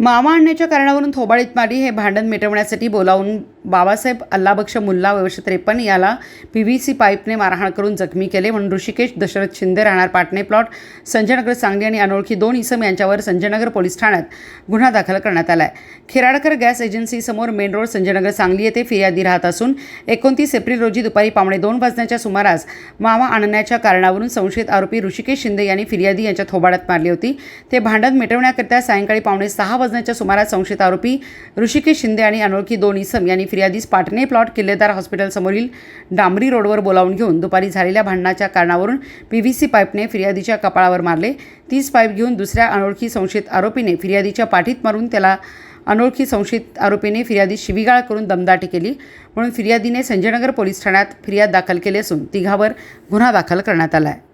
मामा आणण्याच्या कारणावरून थोबाडीत मारी हे भांडण मिटवण्यासाठी बोलावून बाबासाहेब अल्लाबक्ष मुल्ला वर्ष त्रेपन्न याला पी व्ही सी पाईपने मारहाण करून जखमी केले. म्हणून ऋषिकेश दशरथ शिंदे राहणार पाटणे प्लॉट संजयनगर सांगली आणि अनोळखी दोन इसम यांच्यावर संजयनगर पोलीस ठाण्यात गुन्हा दाखल करण्यात आला आहे खिराडकर गॅस एजन्सीसमोर मेन रोड संजयनगर सांगली येथे फिर्यादी राहत असून एकोणतीस एप्रिल रोजी दुपारी पावणे दोन वाजण्याच्या सुमारास मामा आणण्याच्या कारणावरून संशयित आरोपी ऋषिकेश शिंदे यांनी फिर्यादी यांच्या थोबाडात मारली होती. ते भांडण मिटवण्याकरिता सायंकाळी पावणे सहा वाजण्याच्या सुमारास संशयित आरोपी ऋषिकेश शिंदे आणि अनोळखी दोन इसम यांनी फिर्यादीस पाटणे प्लॉट किल्लेदार हॉस्पिटलसमोरील डांबरी रोडवर बोलावून घेऊन दुपारी झालेल्या भांडणाच्या कारणावरून पी व्ही सी पाईपने फिर्यादीच्या कपाळावर मारले. तीच पाईप घेऊन दुसऱ्या अनोळखी संशयित आरोपीने फिर्यादीच्या पाठीत मारून त्याला अनोळखी संशयित आरोपीने फिर्यादी शिवीगाळ करून दमदाटी केली. म्हणून फिर्यादीने संजयनगर पोलीस ठाण्यात फिर्याद दाखल केली असून तिघावर गुन्हा दाखल करण्यात आला आहे.